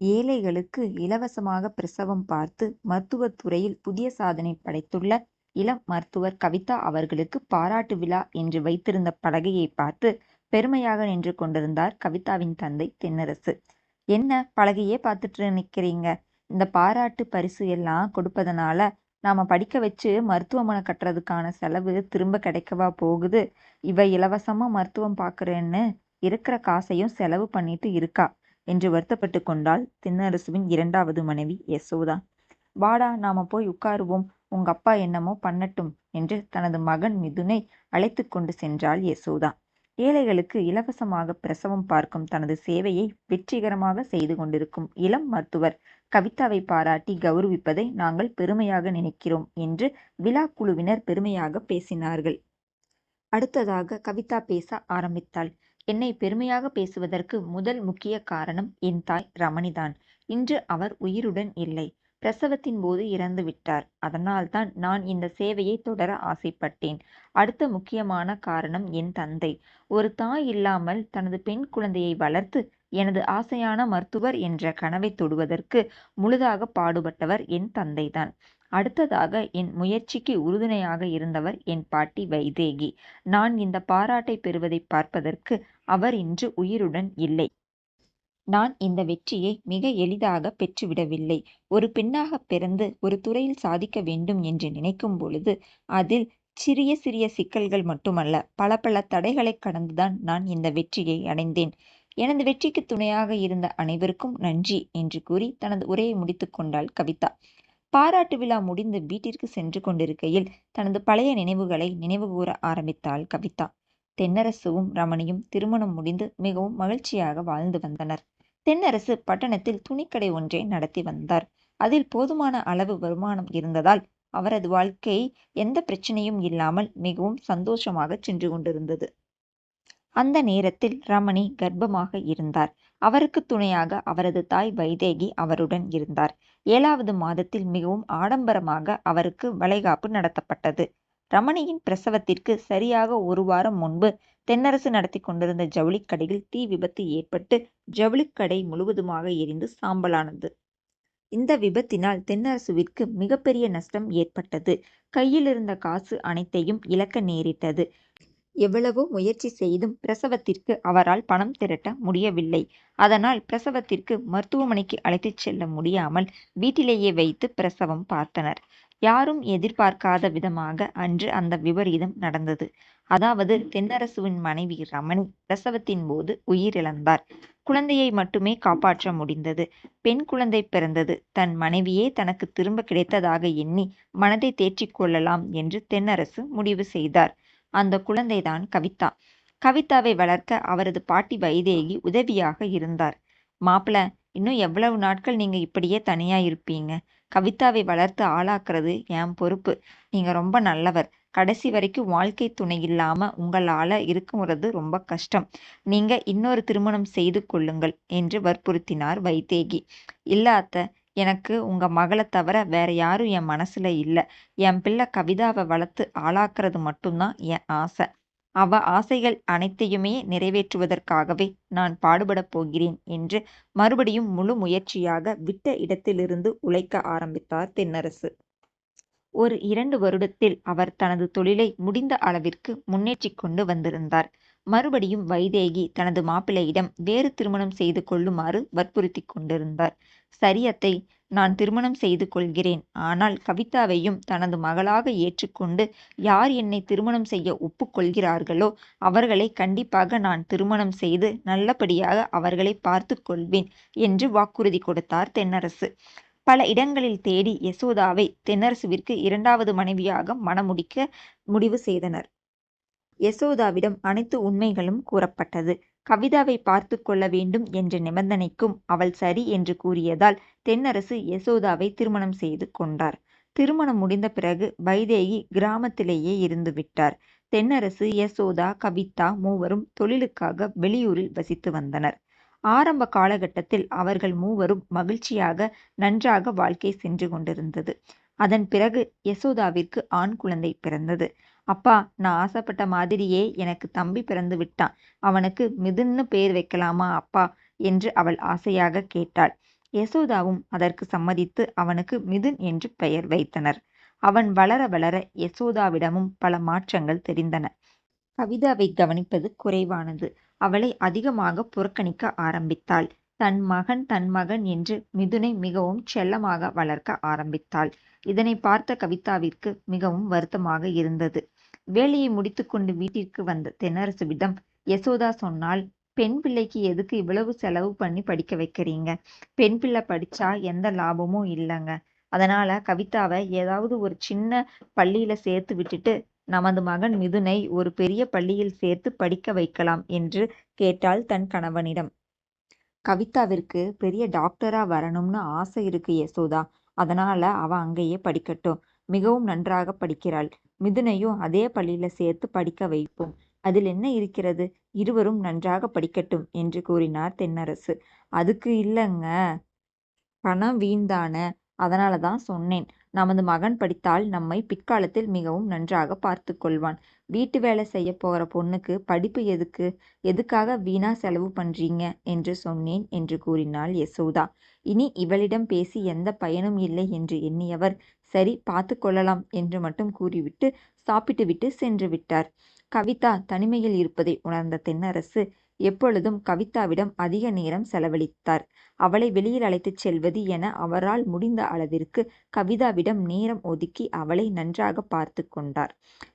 ஏழைகளுக்கு இலவசமாக பிரசவம் பார்த்து மருத்துவத்துறையில் புதிய சாதனை படைத்துள்ள இளம் மருத்துவர் கவிதா அவர்களுக்கு பாராட்டு விழா என்று வைத்திருந்த பலகையை பார்த்து பெருமையாக நின்று கொண்டிருந்தார் கவிதாவின் தந்தை தென்னரசு. என்ன பலகையே பார்த்துட்டு நிற்கிறீங்க இந்த பாராட்டு பரிசு எல்லாம் கொடுப்பதனால நாம படிக்க வச்சு மருத்துவமனை கட்டுறதுக்கான செலவு திரும்ப கிடைக்கவா போகுது? இவ இலவசமா மருத்துவம் பார்க்குறேன்னு இருக்கிற காசையும் செலவு பண்ணிட்டு இருக்கா என்று வருத்தப்பட்டு கொண்டாள் தென்னரசுவின் இரண்டாவது மனைவி யசோதா. வாடா நாம போய் உட்காருவோம் உங்க அப்பா என்னமோ பண்ணட்டும் என்று தனது மகன் மிதுனை அழைத்து கொண்டு சென்றாள் யசோதா. ஏழைகளுக்கு இலவசமாக பிரசவம் பார்க்கும் தனது சேவையை வெற்றிகரமாக செய்து கொண்டிருக்கும் இளம் மருத்துவர் கவிதாவை பாராட்டி கௌரவிப்பதை நாங்கள் பெருமையாக நினைக்கிறோம் என்று விழா குழுவினர் பெருமையாக பேசினார்கள். அடுத்ததாக கவிதா பேச ஆரம்பித்தாள். என்னை பெருமையாக பேசுவதற்கு முதல் முக்கிய காரணம் என் தாய் ரமணிதான். இன்று அவர் உயிருடன் இல்லை. பிரசவத்தின் போது இறந்து விட்டார். அதனால்தான் நான் இந்த சேவையை தொடர ஆசைப்பட்டேன். அடுத்த முக்கியமான காரணம் என் தந்தை. ஒரு தாய் இல்லாமல் தனது பெண் குழந்தையை வளர்த்து எனது ஆசையான மருத்துவர் என்ற கனவை தொடுவதற்கு முழுதாக பாடுபட்டவர் என் தந்தைதான். அடுத்ததாக என் முயற்சிக்கு உறுதுணையாக இருந்தவர் என் பாட்டி வைதேகி. நான் இந்த பாராட்டை பெறுவதை பார்ப்பதற்கு அவர் இன்று உயிருடன் இல்லை. நான் இந்த வெற்றியை மிக எளிதாக பெற்றுவிடவில்லை. ஒரு பெண்ணாக பிறந்து ஒரு துறையில் சாதிக்க வேண்டும் என்று நினைக்கும் பொழுது அதில் சிறிய சிறிய சிக்கல்கள் மட்டுமல்ல பல பல தடைகளைக் கடந்துதான் நான் இந்த வெற்றியை அடைந்தேன். எனது வெற்றிக்கு துணையாக இருந்த அனைவருக்கும் நன்றி என்று கூறி தனது உரையை முடித்துக் கொண்டாள் கவிதா. பாராட்டு விழா முடிந்து வீட்டிற்கு சென்று கொண்டிருக்கையில் தனது பழைய நினைவுகளை நினைவுகூர ஆரம்பித்தாள் கவிதா. தென்னரசுவும் ரமணியும் திருமணம் முடிந்து மிகவும் மகிழ்ச்சியாக வாழ்ந்து வந்தனர். தென்னரசு பட்டணத்தில் துணிக்கடை ஒன்றை நடத்தி வந்தார். அதில் போதுமான அளவு வருமானம் இருந்ததால் அவரது வாழ்க்கை எந்த பிரச்சனையும் இல்லாமல் மிகவும் சந்தோஷமாக சென்று கொண்டிருந்தது. அந்த நேரத்தில் ரமணி கர்ப்பமாக இருந்தார். அவருக்கு துணையாக அவரது தாய் வைதேகி அவருடன் இருந்தார். ஏழாவது மாதத்தில் மிகவும் ஆடம்பரமாக அவருக்கு வளைகாப்பு நடத்தப்பட்டது. ரமணியின் பிரசவத்திற்கு சரியாக ஒரு வாரம் முன்பு தென்னரசு நடத்தி கொண்டிருந்த ஜவுளிக் கடையில் தீ விபத்து ஏற்பட்டு ஜவுளிக் கடை முழுவதுமாக எரிந்து சாம்பலானது. இந்த விபத்தினால் தென்னரசுவிற்கு மிகப்பெரிய நஷ்டம் ஏற்பட்டது. கையிலிருந்த காசு அனைத்தையும் இழக்க நேரிட்டது. எவ்வளவோ முயற்சி செய்தும் பிரசவத்திற்கு அவரால் பணம் திரட்ட முடியவில்லை. அதனால் பிரசவத்திற்கு மருத்துவமனைக்கு அழைத்துச் செல்ல முடியாமல் வீட்டிலேயே வைத்து பிரசவம் பார்த்தனர். யாரும் எதிர்பார்க்காத விதமாக அன்று அந்த விபரீதம் நடந்தது. அதாவது தென்னரசுவின் மனைவி ரமணி பிரசவத்தின் போது உயிரிழந்தார். குழந்தையை மட்டுமே காப்பாற்ற முடிந்தது. பெண் குழந்தை பிறந்தது. தன் மனைவியே தனக்கு திரும்ப கிடைத்ததாக எண்ணி மனதை தேற்றிக் கொள்ளலாம் என்று தென்னரசு முடிவு செய்தார். அந்த குழந்தைதான் கவிதா. கவிதாவை வளர்க்க அவரது பாட்டி வைதேகி உதவியாக இருந்தார். மாப்பிள இன்னும் எவ்வளவு நாட்கள் நீங்க இப்படியே தனியா இருப்பீங்க? கவிதாவை வளர்த்து ஆளாக்குறது என் பொறுப்பு. நீங்க ரொம்ப நல்லவர். கடைசி வரைக்கும் வாழ்க்கை துணை இல்லாம உங்களால இருக்குறது ரொம்ப கஷ்டம். நீங்க இன்னொரு திருமணம் செய்து கொள்ளுங்கள் என்று வற்புறுத்தினார் வைதேகி. இல்லாத்த எனக்கு உங்க மகளை தவிர வேற யாரும் என் மனசுல இல்லை என் பிள்ளை கவிதாவை வளர்த்து ஆளாக்குறது மட்டும்தான் என் ஆசை. அவ ஆசைகள் அனைத்தையுமே நிறைவேற்றுவதற்காகவே நான் பாடுபடப் போகிறேன் என்று மறுபடியும் முழு முயற்சியாக விட்ட இடத்திலிருந்து உழைக்க ஆரம்பித்தார் தென்னரசு. ஒரு இரண்டு வருடத்தில் அவர் தனது தொழிலை முடிந்த அளவிற்கு முன்னேற்றி கொண்டு வந்திருந்தார். மறுபடியும் வைதேகி தனது மாப்பிள்ளையிடம் வேறு திருமணம் செய்து கொள்ளுமாறு வற்புறுத்தி கொண்டிருந்தார். சரியத்தை நான் திருமணம் செய்து கொள்கிறேன். ஆனால் கவிதாவையும் தனது மகளாக ஏற்றுக்கொண்டு யார் என்னை திருமணம் செய்ய ஒப்புக்கொள்கிறார்களோ அவர்களை கண்டிப்பாக நான் திருமணம் செய்து நல்லபடியாக அவர்களை பார்த்து கொள்வேன் என்று வாக்குறுதி கொடுத்தார் தென்னரசு. பல இடங்களில் தேடி யசோதாவை தென்னரசுவிற்கு இரண்டாவது மனைவியாக மணமுடிக்க முடிவு செய்தனர். யசோதாவிடம் அனைத்து உண்மைகளும் கூறப்பட்டது. கவிதாவை பார்த்து கொள்ள வேண்டும் என்ற நிபந்தனைக்கும் அவள் சரி என்று கூறியதால் தென்னரசு யசோதாவை திருமணம் செய்து கொண்டார். திருமணம் முடிந்த பிறகு வைதேகி கிராமத்திலேயே இருந்து விட்டார். தென்னரசு யசோதா கவிதா மூவரும் தொழிலுக்காக வெளியூரில் வசித்து வந்தனர். ஆரம்ப காலகட்டத்தில் அவர்கள் மூவரும் மகிழ்ச்சியாக நன்றாக வாழ்க்கை சென்று கொண்டிருந்தது. அதன் பிறகு யசோதாவிற்கு ஆண் குழந்தை பிறந்தது. அப்பா நான் ஆசைப்பட்ட மாதிரியே எனக்கு தம்பி பிறந்து விட்டான். அவனுக்கு மிதுன்னு பேர் வைக்கலாமா அப்பா என்று அவள் ஆசையாக கேட்டாள். யசோதாவும் அதற்கு சம்மதித்து அவனுக்கு மிதுன் என்று பெயர் வைத்தனர். அவன் வளர வளர யசோதாவிடமும் பல மாற்றங்கள் தெரிந்தன. கவிதாவை கவனிப்பது குறைவானது. அவளை அதிகமாக புறக்கணிக்க ஆரம்பித்தாள். தன் மகன் தன் மகன் என்று மிதுனை மிகவும் செல்லமாக வளர்க்க ஆரம்பித்தாள். இதனை பார்த்த கவிதாவிற்கு மிகவும் வருத்தமாக இருந்தது. வேலையை முடித்துக்கொண்டு வீட்டிற்கு வந்த தென்னரசுவிடம் யசோதா சொன்னால் பெண் பிள்ளைக்கு எதுக்கு இவ்வளவு செலவு பண்ணி படிக்க வைக்கிறீங்க? பெண் பிள்ளை படிச்சா எந்த லாபமும் இல்லைங்க அதனால கவிதாவை ஏதாவது ஒரு சின்ன பள்ளியில சேர்த்து விட்டுட்டு நமது மகன் மிதுனை ஒரு பெரிய பள்ளியில் சேர்த்து படிக்க வைக்கலாம் என்று கேட்டாள் தன் கணவனிடம். கவிதாவிற்கு பெரிய டாக்டரா வரணும்னு ஆசை இருக்கு யசோதா. அதனால அவ அங்கேயே படிக்கட்டும். மிகவும் நன்றாக படிக்கிறாள். மிதுனையும் அதே பள்ளியில் சேர்த்து படிக்க வைப்போம். அதில் என்ன இருக்கிறது? இருவரும் நன்றாக படிக்கட்டும் என்று கூறினார் தென்னரசு. அதுக்கு இல்லைங்க பணம் வீண்தானே. அதனால தான் சொன்னேன். நமது மகன் படித்தால் நம்மை பிற்காலத்தில் மிகவும் நன்றாக பார்த்து கொள்வான். வீட்டு வேலை செய்யப் போகிற பொண்ணுக்கு படிப்பு எதுக்கு? எதுக்காக வீணா செலவு பண்றீங்க? என்று சொன்னேன் என்று கூறினாள் யசோதா. இனி இவளிடம் பேசி எந்த பயனும் இல்லை என்று எண்ணியவர் சரி பார்த்து கொள்ளலாம் என்று மட்டும் கூறிவிட்டு சாப்பிட்டுவிட்டு சென்று விட்டார். கவிதா தனிமையில் இருப்பதை உணர்ந்த தென்னரசு எப்பொழுதும் கவிதாவிடம் அதிக நேரம் செலவழித்தார். அவளை வெளியில் அழைத்துச் செல்வது என அவரால் முடிந்த அளவிற்கு கவிதாவிடம் நேரம் ஒதுக்கி அவளை நன்றாகப் பார்த்துக் கொண்டார்.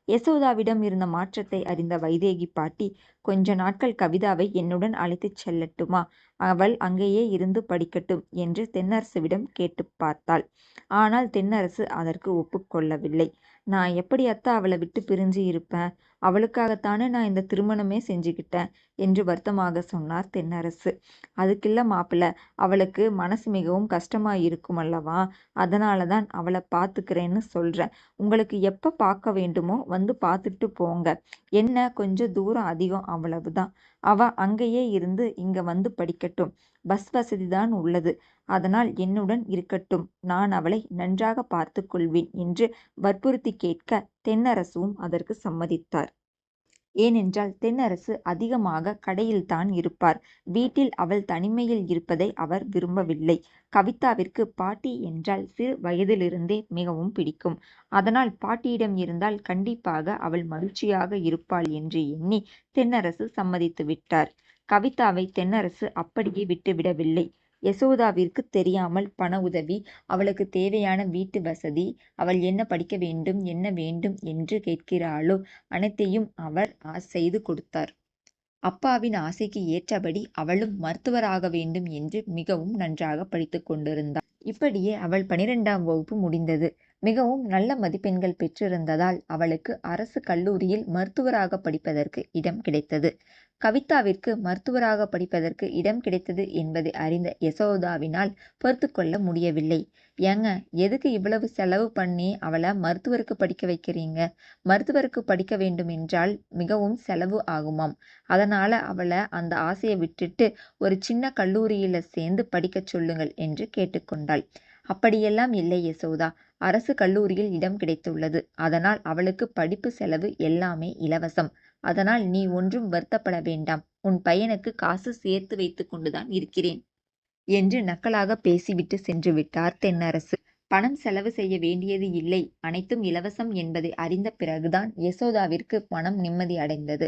யசோதாவிடம் இருந்த மாற்றத்தை அறிந்த வைதேகி பாட்டி கொஞ்ச நாட்கள் கவிதாவை என்னுடன் அழைத்துச் செல்லட்டுமா? அவள் அங்கேயே இருந்து படிக்கட்டும் என்று தென்னரசுவிடம் கேட்டுப் பார்த்தாள். ஆனால் தென்னரசு அதற்கு ஒப்புக் கொள்ளவில்லை. நான் எப்படி அத்தா அவளை விட்டு பிரிஞ்சு இருப்பேன்? அவளுக்காகத்தானே நான் இந்த திருமணமே செஞ்சுக்கிட்டேன் என்று வருத்தமாக சொன்னார் தென்னரசு. அதுக்கில்ல மாப்பிள்ள அவளுக்கு மனசு மிகவும் கஷ்டமா இருக்குமல்லவா? அதனாலதான் அவளை பார்த்துக்கிறேன்னு சொல்கிறேன் உங்களுக்கு எப்போ பார்க்க வேண்டுமோ வந்து பார்த்துட்டு போங்க. என்ன கொஞ்சம் தூரம் அதிகம் அவ்வளவுதான். அவ அங்கேயே இருந்து இங்கே வந்து படிக்கட்டும். பஸ் வசதிதான் உள்ளது. அதனால் என்னுடன் இருக்கட்டும். நான் அவளை நன்றாகப் பார்த்து கொள்வேன் என்று வற்புறுத்தி கேட்க தென்னரசுவும் அதற்கு சம்மதித்தார். ஏனென்றால் தென்னரசு அதிகமாக கடையில்தான் இருப்பார். வீட்டில் அவள் தனிமையில் இருப்பதை அவர் விரும்பவில்லை. கவிதாவிற்கு பாட்டி என்றால் சிறு வயதிலிருந்தே மிகவும் பிடிக்கும். அதனால் பாட்டியிடம் இருந்தால் கண்டிப்பாக அவள் மகிழ்ச்சியாக இருப்பாள் என்று எண்ணி தென்னரசு சம்மதித்து விட்டார் கவிதாவை தென்னரசு அப்படியே விட்டுவிடவில்லை. யசோதாவிற்குத் தெரியாமல் பண உதவி, அவளுக்கு தேவையான வீட்டு வசதி, அவள் என்ன படிக்க வேண்டும் என்ன வேண்டும் என்று கேட்கிறாளோ அனைத்தையும் அவர் செய்து கொடுத்தார். அப்பாவின் ஆசைக்கு ஏற்றபடி அவளும் மருத்துவராக வேண்டும் என்று மிகவும் நன்றாக படித்துக் கொண்டிருந்தாள். இப்படியே அவள் பனிரெண்டாம் வகுப்பு முடிந்தது. மிகவும் நல்ல மதிப்பெண்கள் பெற்றிருந்ததால் அவளுக்கு அரசு கல்லூரியில் மருத்துவராகப் படிப்பதற்கு இடம் கிடைத்தது. கவிதாவிற்கு மருத்துவராகப் படிப்பதற்கு இடம் கிடைத்தது என்பதை அறிந்த யசோதாவினால் பொறுத்து கொள்ள முடியவில்லை. ஏங்க எதுக்கு இவ்வளவு செலவு பண்ணி அவளை மருத்துவருக்கு படிக்க வைக்கிறீங்க? மருத்துவருக்கு படிக்க வேண்டும் என்றால் மிகவும் செலவு ஆகுமாம். அதனால அவளை அந்த ஆசையை விட்டுட்டு ஒரு சின்ன கல்லூரியில சேர்ந்து படிக்கச் சொல்லுங்கள் என்று கேட்டுக்கொண்டாள் அப்படியெல்லாம் இல்லை யசோதா. அரசு கல்லூரியில் இடம் கிடைத்துள்ளது. அதனால் அவளுக்கு படிப்பு செலவு எல்லாமே இலவசம். அதனால் நீ ஒன்றும் வருத்தப்பட வேண்டாம். உன் பையனுக்கு காசு சேர்த்து வைத்துக் கொண்டுதான் இருக்கிறேன். என்று நக்கலாகப் பேசிவிட்டு சென்று விட்டார் தென்னரசு. பணம் செலவு செய்ய வேண்டியது இல்லை. அனைத்தும் இலவசம் என்பதை அறிந்த பிறகுதான் யசோதாவிற்கு மனம் நிம்மதி அடைந்தது.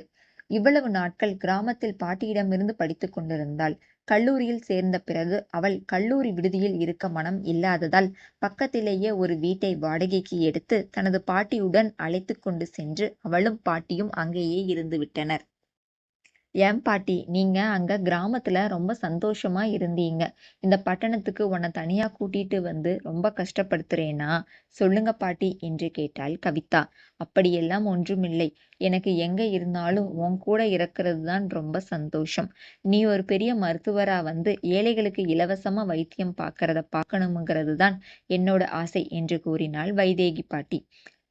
இவ்வளவு நாட்கள் கிராமத்தில் பாட்டியிடமிருந்து படித்துக் கொண்டிருந்தாள். கல்லூரியில் சேர்ந்த பிறகு அவள் கல்லூரி விடுதியில் இருக்க மனம் இல்லாததால் பக்கத்திலேயே ஒரு வீட்டை வாடகைக்கு எடுத்து தனது பாட்டியுடன் அழைத்து கொண்டு சென்று அவளும் பாட்டியும் அங்கேயே இருந்துவிட்டனர். ஏன் பாட்டி நீங்க அங்க கிராமத்துல ரொம்ப சந்தோஷமா இருந்தீங்க. இந்த பட்டணத்துக்கு உன்னை தனியா கூட்டிட்டு வந்து ரொம்ப கஷ்டப்படுத்துறேனா? சொல்லுங்க பாட்டி என்று கேட்டாள் கவிதா. அப்படியெல்லாம் ஒன்றுமில்லை. எனக்கு எங்க இருந்தாலும் உன் கூட இருக்கறதுதான் ரொம்ப சந்தோஷம். நீ ஒரு பெரிய மருத்துவரா வந்து ஏழைகளுக்கு இலவசமா வைத்தியம் பார்க்கறத பார்க்கணும்ங்கறதுதான் என்னோட ஆசை என்று கூறினாள் வைதேகி பாட்டி.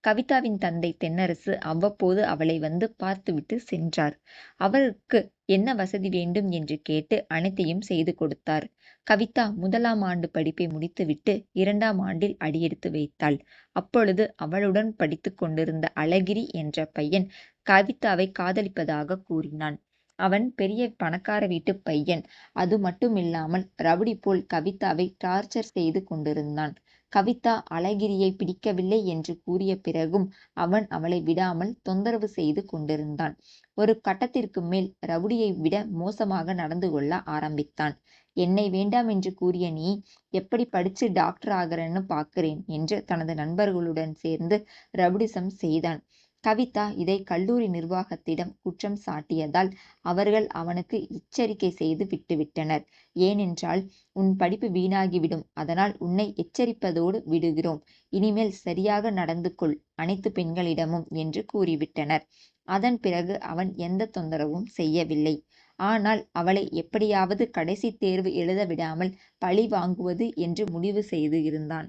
கவிதாவின் தந்தை தென்னரசு அவ்வப்போது அவளை வந்து பார்த்துவிட்டு சென்றார். அவருக்கு என்ன வசதி வேண்டும் என்று கேட்டு அனைத்தையும் செய்து கொடுத்தார். கவிதா முதலாம் ஆண்டு படிப்பை முடித்துவிட்டு இரண்டாம் ஆண்டில் அடியெடுத்து வைத்தாள். அப்பொழுது அவளுடன் படித்துக் கொண்டிருந்த அழகிரி என்ற பையன் கவிதாவை காதலிப்பதாகக் கூறினான். அவன் பெரிய பணக்கார வீட்டுப் பையன். அது மட்டுமில்லாமல் ரவுடி போல் கவிதாவை டார்ச்சர் செய்து கொண்டிருந்தான். கவிதா அழகிரியை பிடிக்கவில்லை என்று கூறிய பிறகும் அவன் அவளை விடாமல் தொந்தரவு செய்து கொண்டிருந்தான். ஒரு கட்டத்திற்கு மேல் ரவுடியை விட மோசமாக நடந்து கொள்ள ஆரம்பித்தான். என்னை வேண்டாம் என்று கூறிய நீ எப்படி படிச்சு டாக்டர் ஆகறன்னு பார்க்கிறேன் என்று தனது நண்பர்களுடன் சேர்ந்து ரவுடிசம் செய்தான். கவிதா இதை கல்லூரி நிர்வாகத்திடம் குற்றம் சாட்டியதால் அவர்கள் அவனுக்கு எச்சரிக்கை செய்து விட்டுவிட்டனர். ஏனென்றால் உன் படிப்பு வீணாகிவிடும் அதனால் உன்னை எச்சரிப்பதோடு விடுகிறோம். இனிமேல் சரியாக நடந்து கொள் அனைத்து பெண்களிடமும் என்று கூறிவிட்டனர். அதன் பிறகு அவன் எந்த தொந்தரவும் செய்யவில்லை. ஆனால் அவளை எப்படியாவது கடைசித் தேர்வு எழுத விடாமல் பழி வாங்குவது என்று முடிவு செய்து இருந்தான்.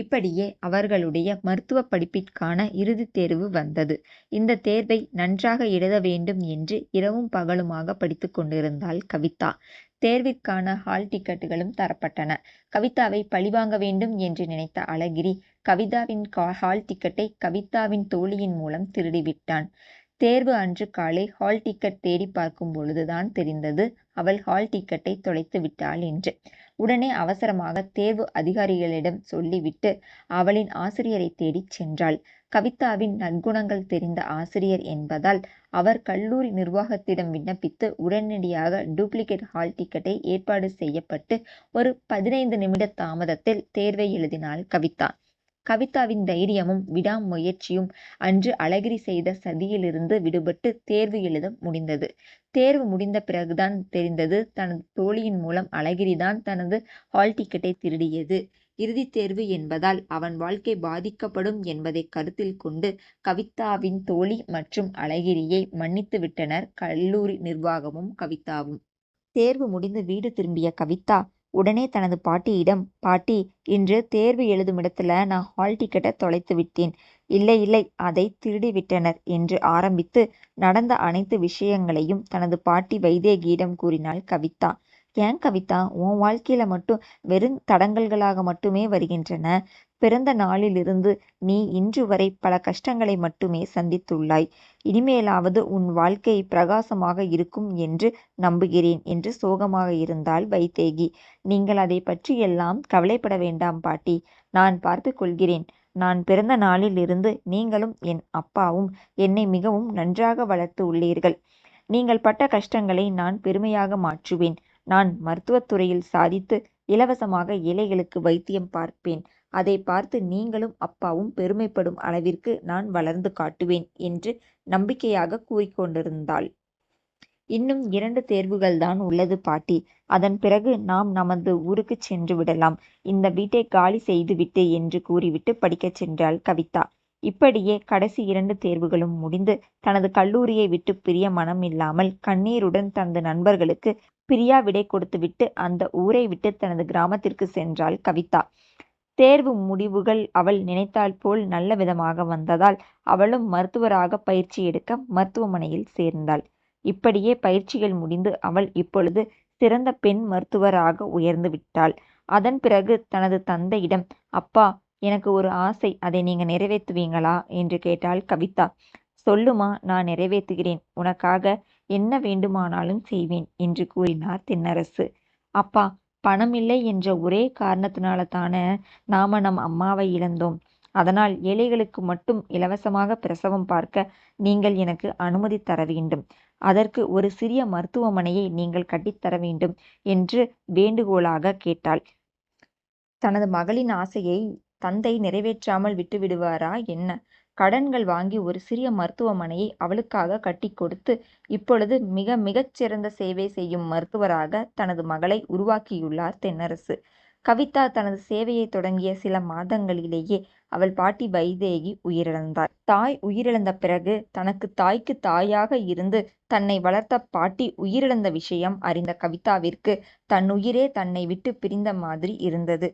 இப்படியே அவர்களுடைய மருத்துவப் படிப்பிற்கான இறுதித் தேர்வு வந்தது. இந்த தேர்வை நன்றாக எழுத வேண்டும் என்று இரவும் பகலுமாக படித்துக் கொண்டிருந்தாள் கவிதா. தேர்விற்கான ஹால் டிக்கெட்டுகளும் தரப்பட்டன. கவிதாவை பழிவாங்க வேண்டும் என்று நினைத்த அழகிரி கவிதாவின் ஹால் டிக்கெட்டை கவிதாவின் தோழியின் மூலம் திருடிவிட்டான். தேர்வு அன்று காலை ஹால் டிக்கெட் தேடிப் பார்க்கும் பொழுதுதான் தெரிந்தது அவள் ஹால் டிக்கெட்டை தொலைத்து விட்டாள் என்று. உடனே அவசரமாக தேர்வு அதிகாரிகளிடம் சொல்லிவிட்டு அவளின் ஆசிரியரைத் தேடிச் சென்றாள். கவிதாவின் நற்குணங்கள் தெரிந்த ஆசிரியர் என்பதால் அவர் கல்லூரி நிர்வாகத்திடம் விண்ணப்பித்து உடனடியாக டூப்ளிகேட் ஹால் டிக்கெட்டை ஏற்பாடு செய்யப்பட்டு ஒரு பதினைந்து நிமிட தாமதத்தில் தேர்வை எழுதினாள் கவிதா. கவிதாவின் தைரியமும் விடாமுயற்சியும் அன்று அழகிரி செய்த சதியிலிருந்து விடுபட்டு தேர்வு எழுத முடிந்தது. தேர்வு முடிந்த பிறகுதான் தெரிந்தது தனது தோழியின் மூலம் அழகிரிதான் தனது ஹால் டிக்கெட்டை திருடியது. இறுதித் தேர்வு என்பதால் அவன் வாழ்க்கை பாதிக்கப்படும் என்பதை கருத்தில் கொண்டு கவிதாவின் தோழி மற்றும் அழகிரியை மன்னித்து விட்டனர் கல்லூரி நிர்வாகமும் கவிதாவும். தேர்வு முடிந்து வீடு திரும்பிய கவிதா உடனே தனது பாட்டியிடம் பாட்டி இன்று தேர்வு எழுதுமிடத்துல நான் ஹால் டிக்கெட்டை தொலைத்து விட்டேன். இல்லை இல்லை அதை திருடி விட்டனர் என்று ஆரம்பித்து நடந்த அனைத்து விஷயங்களையும் தனது பாட்டி வைதேகியிடம் கூறினாள் கவிதா. ஏன் கவிதா உன் வாழ்க்கையில மட்டும் வெறும் தடங்கல்களாக மட்டுமே வருகின்றன. பிறந்த நாளிலிருந்து நீ இன்று வரை பல கஷ்டங்களை மட்டுமே சந்தித்துள்ளாய். இனிமேலாவது உன் வாழ்க்கை பிரகாசமாக இருக்கும் என்று நம்புகிறேன் என்று சோகமாக இருந்தாள் வைத்தேகி நீங்கள் அதை பற்றியெல்லாம் கவலைப்பட வேண்டாம் பாட்டி. நான் பார்த்து கொள்கிறேன். நான் பிறந்த நாளிலிருந்து நீங்களும் என் அப்பாவும் என்னை மிகவும் நன்றாக வளர்த்து உள்ளீர்கள். நீங்கள் பட்ட கஷ்டங்களை நான் பெருமையாக மாற்றுவேன். நான் மருத்துவத்துறையில் சாதித்து இலவசமாக ஏழைகளுக்கு வைத்தியம் பார்ப்பேன். அதை பார்த்து நீங்களும் அப்பாவும் பெருமைப்படும் அளவிற்கு நான் வளர்ந்து காட்டுவேன் என்று நம்பிக்கையாக கூறிக்கொண்டிருந்தாள் இன்னும் இரண்டு தேர்வுகள்தான் உள்ளது பாட்டி. அதன் பிறகு நாம் நமது ஊருக்கு சென்று விடலாம். இந்த வீட்டைக் காலி செய்துவிட்டு என்று கூறிவிட்டு படிக்கச் சென்றாள் கவிதா. இப்படியே கடைசி இரண்டு தேர்வுகளும் முடிந்து தனது கல்லூரியை விட்டு பிரிய மனம் இல்லாமல் கண்ணீருடன் தனது நண்பர்களுக்கு பிரியா விடை கொடுத்துவிட்டு அந்த ஊரை விட்டு தனது கிராமத்திற்கு சென்றாள் கவிதா. தேர்வு முடிவுகள் அவள் நினைத்தாள் போல் நல்ல விதமாக வந்ததால் அவளும் மருத்துவராக பயிற்சி எடுக்க மருத்துவமனையில் சேர்ந்தாள். இப்படியே பயிற்சிகள் முடிந்து அவள் இப்பொழுது சிறந்த பெண் மருத்துவராக உயர்ந்து விட்டாள். அதன் பிறகு தனது தந்தையிடம் அப்பா எனக்கு ஒரு ஆசை அதை நீங்க நிறைவேற்றுவீங்களா என்று கேட்டாள் கவிதா. சொல்லுமா நான் நிறைவேற்றுகிறேன் உனக்காக என்ன வேண்டுமானாலும் செய்வேன் என்று கூறினார் தென்னரசு. அப்பா பணமில்லை என்ற ஒரே காரணத்தினால தானே நாம நம் அம்மாவை இழந்தோம். அதனால் ஏழைகளுக்கு மட்டும் இலவசமாக பிரசவம் பார்க்க நீங்கள் எனக்கு அனுமதி தர வேண்டும். அதற்கு ஒரு சிறிய மருத்துவமனையை நீங்கள் கட்டித்தர வேண்டும் என்று வேண்டுகோளாக கேட்டாள். தனது மகளின் ஆசையை தந்தை நிறைவேற்றாமல் விட்டுவிடுவாரா என்ன? கடன்கள் வாங்கி ஒரு சிறிய மருத்துவமனையை அவளுக்காக கட்டி கொடுத்து இப்பொழுது மிக மிகச் சிறந்த சேவை செய்யும் மருத்துவராக தனது மகளை உருவாக்கியுள்ளார் தென்னரசு. கவிதா தனது சேவையை தொடங்கிய சில மாதங்களிலேயே அவள் பாட்டி வைதேகி உயிரிழந்தார். தாய் உயிரிழந்த பிறகு தனக்கு தாய்க்கு தாயாக இருந்து தன்னை வளர்த்த பாட்டி உயிரிழந்த விஷயம் அறிந்த கவிதாவிற்கு தன்னுயிரே தன்னை விட்டு பிரிந்த மாதிரி இருந்தது.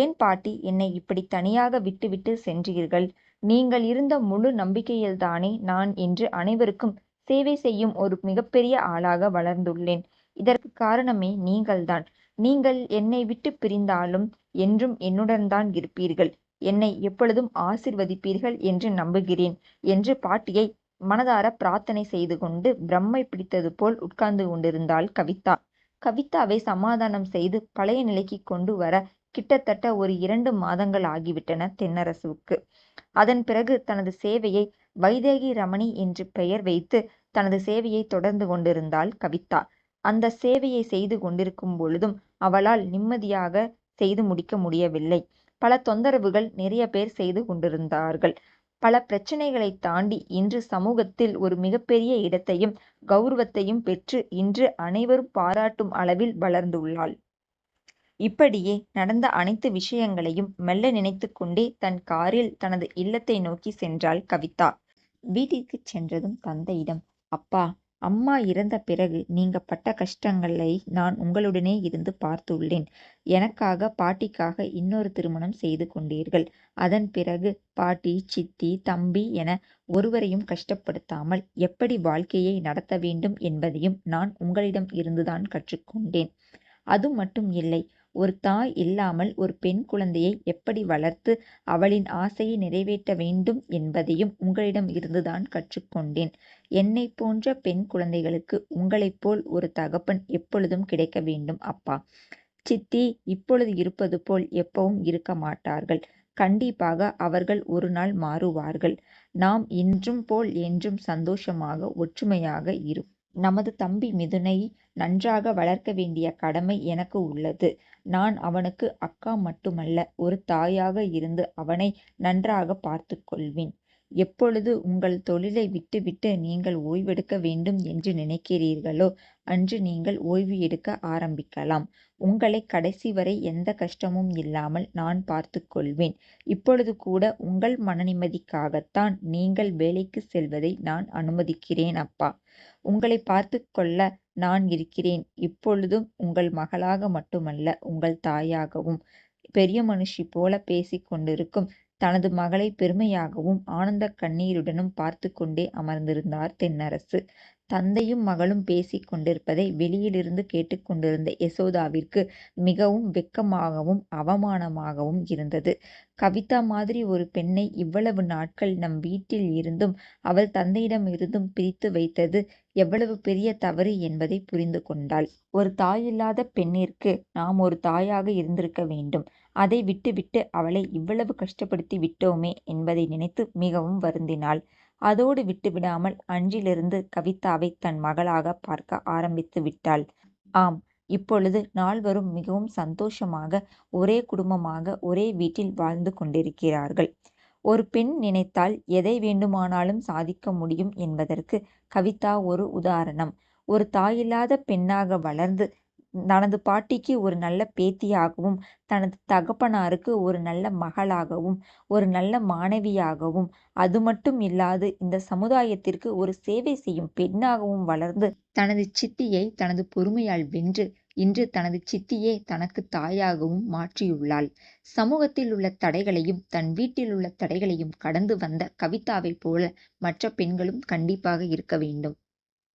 ஏன் பாட்டி என்னை இப்படி தனியாக விட்டுவிட்டு சென்றீர்கள்? நீங்கள் இருந்த முழு நம்பிக்கையில்தானே நான் இன்று அனைவருக்கும் சேவை செய்யும் ஒரு மிகப்பெரிய ஆளாக வளர்ந்துள்ளேன். இதற்கு காரணமே நீங்கள்தான். நீங்கள் என்னை விட்டுப் பிரிந்தாலும் என்றும் என்னுடன்தான் இருப்பீர்கள். என்னை எப்பொழுதும் ஆசிர்வதிப்பீர்கள் என்று நம்புகிறேன் என்று பாட்டியை மனதார பிரார்த்தனை செய்து கொண்டு பிரம்மை பிடித்தது போல் உட்கார்ந்து கொண்டிருந்தாள் கவிதா கவிதாவை சமாதானம் செய்து பழைய நிலைக்கு கொண்டு வர கிட்டத்தட்ட ஒரு இரண்டு மாதங்கள் ஆகிவிட்டன தென்னரசுவுக்கு. அதன் பிறகு தனது சேவையை வைதேகி ரமணி என்று பெயர் வைத்து தனது சேவையை தொடர்ந்து கொண்டிருந்தாள் கவிதா. அந்த சேவையை செய்து கொண்டிருக்கும் பொழுதும் அவளால் நிம்மதியாக செய்து முடிக்க முடியவில்லை. பல தொந்தரவுகள் நிறைய பேர் செய்து கொண்டிருந்தார்கள். பல பிரச்சனைகளை தாண்டி இன்று சமூகத்தில் ஒரு மிகப்பெரிய இடத்தையும் கௌரவத்தையும் பெற்று இன்று அனைவரும் பாராட்டும் அளவில் வளர்ந்துள்ளாள். இப்படியே நடந்த அனைத்து விஷயங்களையும் மெல்ல நினைத்து கொண்டே தன் காரில் தனது இல்லத்தை நோக்கி சென்றாள் கவிதா. வீட்டிற்கு சென்றதும் தந்தையிடம் அப்பா அம்மா இறந்த பிறகு நீங்க பட்ட கஷ்டங்களை நான் உங்களுடனே இருந்து பார்த்துள்ளேன். எனக்காக பாட்டிக்காக இன்னொரு திருமணம் செய்து கொண்டீர்கள். அதன் பிறகு பாட்டி சித்தி தம்பி என ஒருவரையும் கஷ்டப்படுத்தாமல் எப்படி வாழ்க்கையை நடத்த வேண்டும் என்பதையும் நான் உங்களிடம் இருந்துதான் கற்றுக்கொண்டேன். அது மட்டும் இல்லை ஒரு தாய் இல்லாமல் ஒரு பெண் குழந்தையை எப்படி வளர்த்து அவளின் ஆசையை நிறைவேற்ற வேண்டும் என்பதையும் உங்களிடம் இருந்துதான் கற்றுக்கொண்டேன். என்னை போன்ற பெண் குழந்தைகளுக்கு உங்களைப் போல் ஒரு தகப்பன் எப்பொழுதும் கிடைக்க வேண்டும் அப்பா. சித்தி இப்பொழுது இருப்பது போல் எப்பவும் இருக்க மாட்டார்கள். கண்டிப்பாக அவர்கள் ஒரு நாள் மாறுவார்கள். நாம் இன்றும் போல் என்றும் சந்தோஷமாக ஒற்றுமையாக இரு நமது தம்பி மிதுனை நன்றாக வளர்க்க வேண்டிய கடமை எனக்கு உள்ளது. நான் அவனுக்கு அக்கா மட்டுமல்ல ஒரு தாயாக இருந்து அவனை நன்றாக பார்த்து கொள்வேன். எப்பொழுது உங்கள் தொழிலை விட்டுவிட்டு நீங்கள் ஓய்வெடுக்க வேண்டும் என்று நினைக்கிறீர்களோ அன்று நீங்கள் ஓய்வு எடுக்க ஆரம்பிக்கலாம். உங்களை கடைசி வரை எந்த கஷ்டமும் இல்லாமல் நான் பார்த்து கொள்வேன். இப்பொழுது கூட உங்கள் மனநிம்மதிக்காகத்தான் நீங்கள் வேலைக்கு செல்வதை நான் அனுமதிக்கிறேன் அப்பா. உங்களை பார்த்து கொள்ள நான் இருக்கிறேன். இப்பொழுதும் உங்கள் மகளாக மட்டுமல்ல உங்கள் தாயாகவும் பெரிய மனுஷி போல பேசிக் கொண்டிருக்கும் தனது மகளை பெருமையாகவும் ஆனந்த கண்ணீருடனும் பார்த்து கொண்டே அமர்ந்திருந்தார் தென்னரசு. தந்தையும் மகளும் பேசிக் கொண்டிருப்பதை வெளியிலிருந்து கேட்டுக்கொண்டிருந்த யசோதாவிற்கு மிகவும் வெக்கமாகவும் அவமானமாகவும் இருந்தது. கவிதா மாதிரி ஒரு பெண்ணை இவ்வளவு நாட்கள் நம் வீட்டில் இருந்தும் அவள் தந்தையிடம் இருந்தும் பிரித்து வைத்தது எவ்வளவு பெரிய தவறு என்பதை புரிந்து கொண்டாள். ஒரு தாயில்லாத பெண்ணிற்கு நாம் ஒரு தாயாக இருந்திருக்க வேண்டும். அதை விட்டுவிட்டு அவளை இவ்வளவு கஷ்டப்படுத்தி விட்டோமே என்பதை நினைத்து மிகவும் வருந்தினாள். அதோடு விட்டுவிடாமல் அன்றிலிருந்து கவிதாவை தன் மகளாக பார்க்க ஆரம்பித்து விட்டாள். ஆம் இப்பொழுது நால்வரும் மிகவும் சந்தோஷமாக ஒரே குடும்பமாக ஒரே வீட்டில் வாழ்ந்து கொண்டிருக்கிறார்கள். ஒரு பெண் நினைத்தால் எதை வேண்டுமானாலும் சாதிக்க முடியும் என்பதற்கு கவிதா ஒரு உதாரணம். ஒரு தாயில்லாத பெண்ணாக வளர்ந்து தனது பாட்டிக்கு ஒரு நல்ல பேத்தியாகவும் தனது தகப்பனாருக்கு ஒரு நல்ல மகளாகவும் ஒரு நல்ல மாணவியாகவும் அது மட்டும் இல்லாது இந்த சமுதாயத்திற்கு ஒரு சேவை செய்யும் பெண்ணாகவும் வளர்ந்து தனது சித்தியை தனது பொறுமையால் வென்று இன்று தனது சித்தியே தனக்கு தாயாகவும் மாற்றியுள்ளாள். சமூகத்தில் உள்ள தடைகளையும் தன் வீட்டில் உள்ள தடைகளையும் கடந்து வந்த கவிதாவைப் போல மற்ற பெண்களும் கண்டிப்பாக இருக்க வேண்டும்.